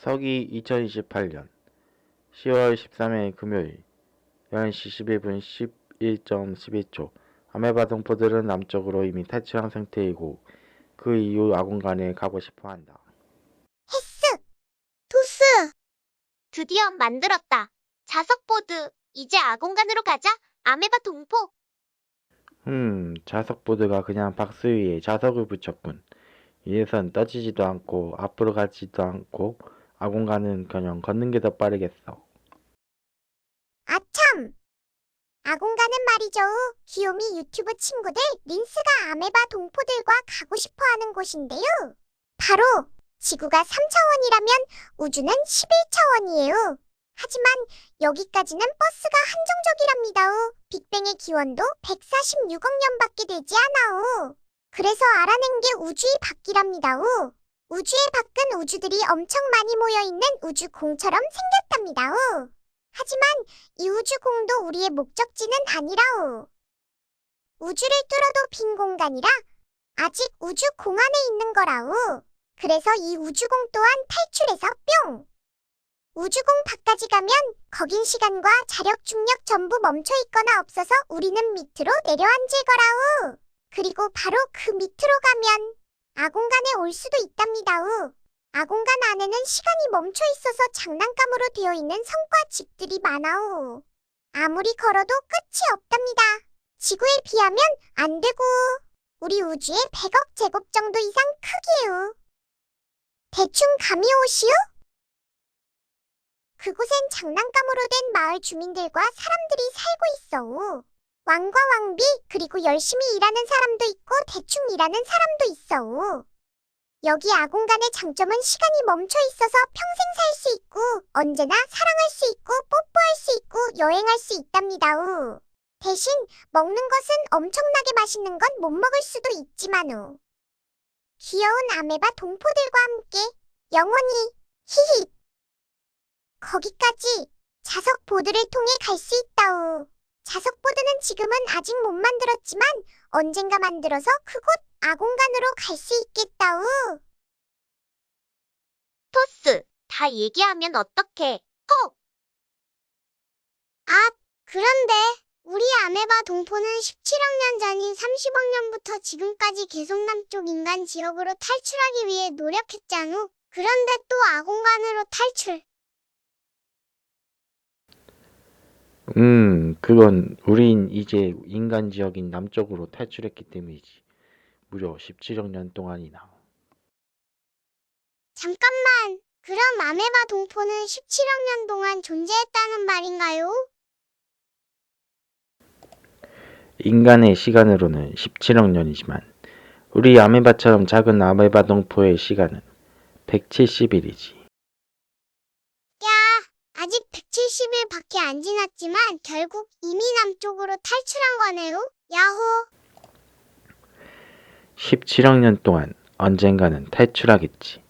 서기 2028년 10월 13일 금요일 11시 11분 11.11초 아메바 동포들은 남쪽으로 이미 탈출한 상태이고 그 이후 아공간에 가고 싶어 한다. 토스! 드디어 만들었다. 자석보드. 이제 아공간으로 가자. 아메바 동포. 음, 자석보드가 그냥 박스 위에 자석을 붙였군. 이래선 떠지지도 않고 앞으로 가지도 않고 그냥 걷는 게 더 빠르겠어. 아참! 아공가는 말이죠. 귀요미 유튜브 친구들 린스가 아메바 동포들과 가고 싶어 하는 곳인데요. 바로 지구가 3차원이라면 우주는 11차원이에요. 하지만 여기까지는 버스가 한정적이랍니다. 빅뱅의 기원도 146억 년밖에 되지 않아요. 그래서 알아낸 게 우주의 밖이랍니다. 우주의 밖은 우주들이 엄청 많이 모여 있는 우주공처럼 생겼답니다. 하지만 이 우주공도 우리의 목적지는 아니라오. 우주를 뚫어도 빈 공간이라 아직 우주공 안에 있는 거라오. 그래서 이 우주공 또한 탈출해서 뿅! 우주공 밖까지 가면 거긴 시간과 자력 중력 전부 멈춰 있거나 없어서 우리는 밑으로 내려앉을 거라오. 그리고 바로 그 밑으로 가면 아공간에 올 수도 있답니다오. 아공간 안에는 시간이 멈춰 있어서 장난감으로 되어 있는 성과 집들이 많아오. 아무리 걸어도 끝이 없답니다. 지구에 비하면 안 되고, 우리 우주의 100억 제곱 정도 이상 크기요. 대충 감이 오시오? 그곳엔 장난감으로 된 마을 주민들과 사람들이 살고 있어오. 왕과 왕비, 그리고 열심히 일하는 사람도 있고 대충 일하는 사람도 있어오. 여기 아공간의 장점은 시간이 멈춰 있어서 평생 살 수 있고 언제나 사랑할 수 있고 뽀뽀할 수 있고 여행할 수 있답니다우. 대신 먹는 것은 엄청나게 맛있는 건 못 먹을 수도 있지만우. 귀여운 아메바 동포들과 함께 영원히 히히. 거기까지 자석 보드를 통해 갈 수 있다우. 자석 보드는 지금은 아직 못 만들었지만 언젠가 만들어서 그곳 아공간으로 갈 수 있겠다우. 토스. 다 얘기하면 어떡해. 헉. 아, 그런데 우리 아메바 동포는 17억 년 전인 30억 년부터 지금까지 계속 남쪽 인간 지역으로 탈출하기 위해 노력했잖아. 그런데 또 아공간으로 탈출. 음, 그건 우린 이제 인간 지역인 남쪽으로 탈출했기 때문이지. 무려 17억 년 동안이나. 잠깐만. 그럼 아메바 동포는 17억 년 동안 존재했다는 말인가요? 인간의 시간으로는 17억 년이지만 우리 아메바처럼 작은 아메바 동포의 시간은 170일이지. 야, 아직 170일밖에 안 지났지만 결국 이미 남 쪽으로 탈출한 거네요. 야호. 17억 년 동안 언젠가는 탈출하겠지.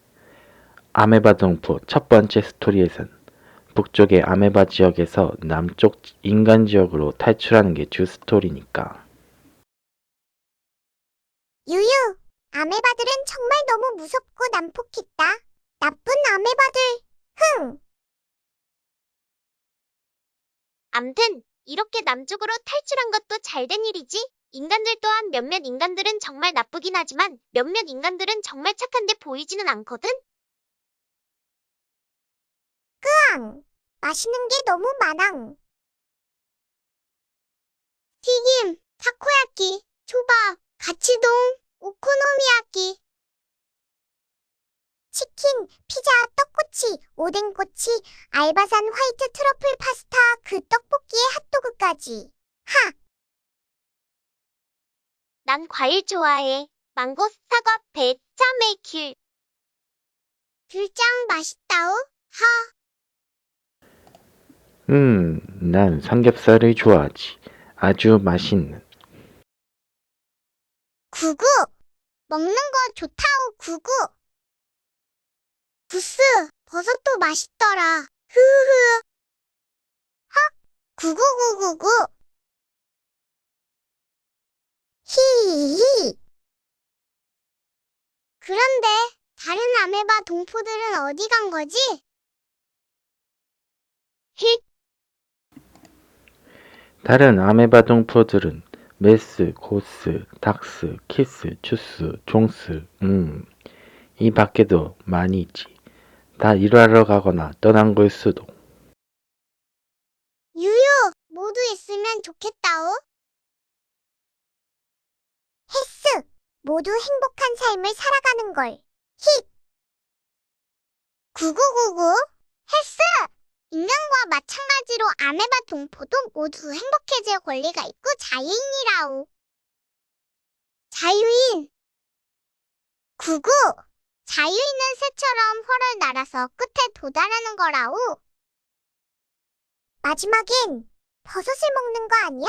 아메바 동포 첫 번째 스토리에선 북쪽의 아메바 지역에서 남쪽 인간 지역으로 탈출하는 게 주 스토리니까. 유유, 아메바들은 정말 너무 무섭고 난폭했다. 나쁜 아메바들. 흥. 암튼 이렇게 남쪽으로 탈출한 것도 잘 된 일이지. 인간들 또한 몇몇 인간들은 정말 나쁘긴 하지만 몇몇 인간들은 정말 착한데 보이지는 않거든. 앙. 맛있는 게 너무 많앙. 튀김, 타코야끼, 초밥, 가치동, 떡꼬치, 오뎅꼬치, 알바산 화이트 트러플 파스타, 그 떡볶이에 핫도그까지. 하! 난 과일 좋아해. 망고, 사과, 배, 참외길. 귤짱 맛있다오. 하! 음, 난 삼겹살을 좋아하지. 아주 맛있는. 구구! 먹는 거 좋다오, 구구! 부스, 버섯도 맛있더라. 흐흐흐. 헉! 구구구구구. 히히히. 그런데 다른 아메바 동포들은 어디 간 거지? 힛! 다른 아메바 동포들은 메스, 고스, 닥스, 키스, 추스, 종스, 음, 이 밖에도 많이 있지. 다 일하러 가거나 떠난 걸 수도. 유유, 모두 있으면 좋겠다오. 헬스, 모두 행복한 삶을 살아가는 걸. 힛! 9999, 헬스! 인간과 마찬가지로 아메바 동포도 모두 행복해질 권리가 있고 자유인이라오. 자유인. 99. 자유인은 새처럼 활을 날아서 끝에 도달하는 거라오. 마지막엔 버섯을 먹는 거 아니야?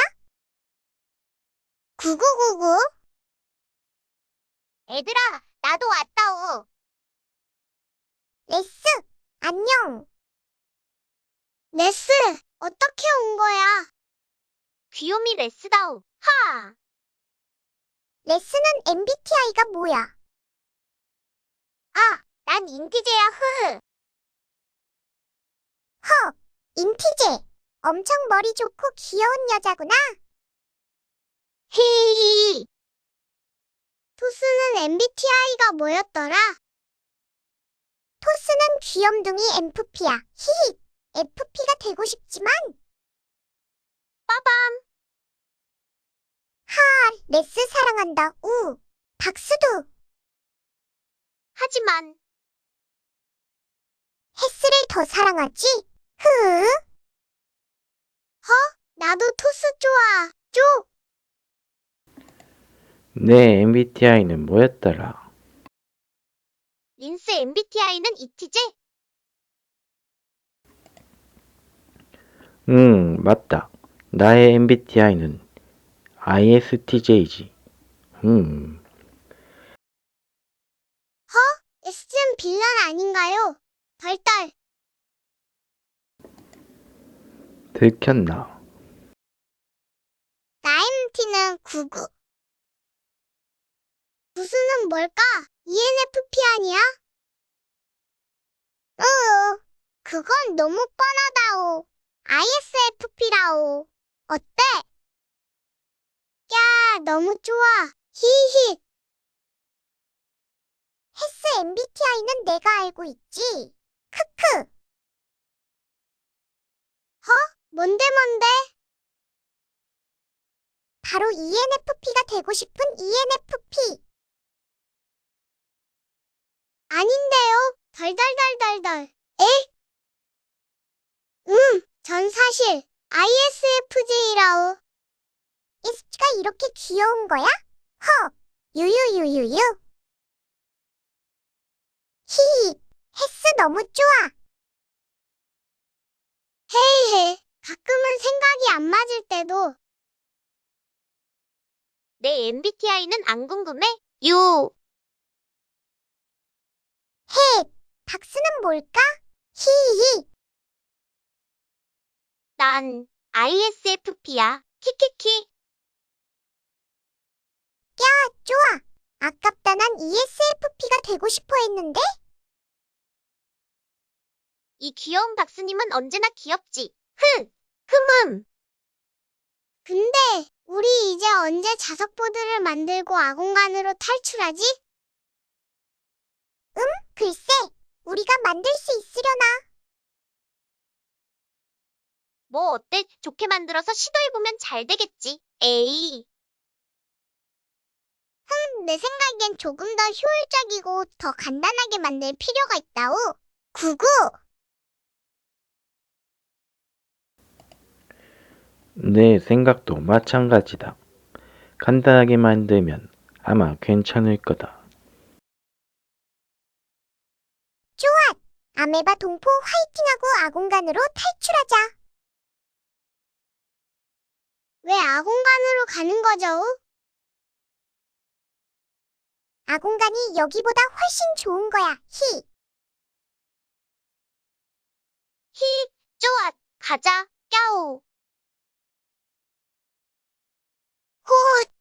9999. 얘들아, 나도 왔다오. 레스, 안녕. 레스, 어떻게 온 거야? 귀요미 레스다오. 하! 레스는 MBTI가 뭐야? 아, 난 인티제야, 흐흐. 허, 인티제. 엄청 머리 좋고 귀여운 여자구나. 히히히. 토스는 MBTI가 뭐였더라? 토스는 귀염둥이 MFP야. 히히. FP가 되고 싶지만. 빠밤. 하, 레스 사랑한다. 우. 박수도. 하지만, 헬스를 더 사랑하지? 흐. 허? 나도 토스 좋아. 쪼. 내 MBTI는 뭐였더라? 린스 MBTI는 이티제? 응, 맞다. 나의 MBTI는 ISTJ지. 음, S는 빌런 아닌가요? 덜덜. 들켰나? 나 MT는 99. 구수는 뭘까? ENFP 아니야? 으, 그건 너무 뻔하다오. ISFP라오. 어때? 야, 너무 좋아. 히히. MBTI는 내가 알고 있지. 크크. 허? 뭔데 뭔데? 바로 ENFP가 되고 싶은 ENFP. 아닌데요. 덜덜덜덜덜. 에? 음, 전 사실 ISFJ라오. 이스가 이렇게 귀여운 거야? 허, 유유유유유. 히히, 헬스 너무 좋아. 헤이헤, 가끔은 생각이 안 맞을 때도 내 MBTI는 안 궁금해? 유. 헤, 박스는 뭘까? 히히, 난 ISFP야. 키키키. 좋아. 아깝다 난 ESFP가 되고 싶어 했는데? 이 귀여운 박스님은 언제나 귀엽지. 흥. 흠흠. 근데 우리 이제 언제 자석보드를 만들고 아공간으로 탈출하지? 음, 글쎄. 우리가 만들 수 있으려나? 뭐 어때? 좋게 만들어서 시도해보면 잘 되겠지. 에이. 음, 내 생각엔 조금 더 효율적이고 더 간단하게 만들 필요가 있다오. 구구. 내 생각도 마찬가지다. 간단하게 만들면 아마 괜찮을 거다. 아메바 동포 화이팅하고 아공간으로 탈출하자. 왜 아공간으로 가는 거죠? 아공간이 여기보다 훨씬 좋은 거야. 히. 히. 좋아. 가자. 야오. 호.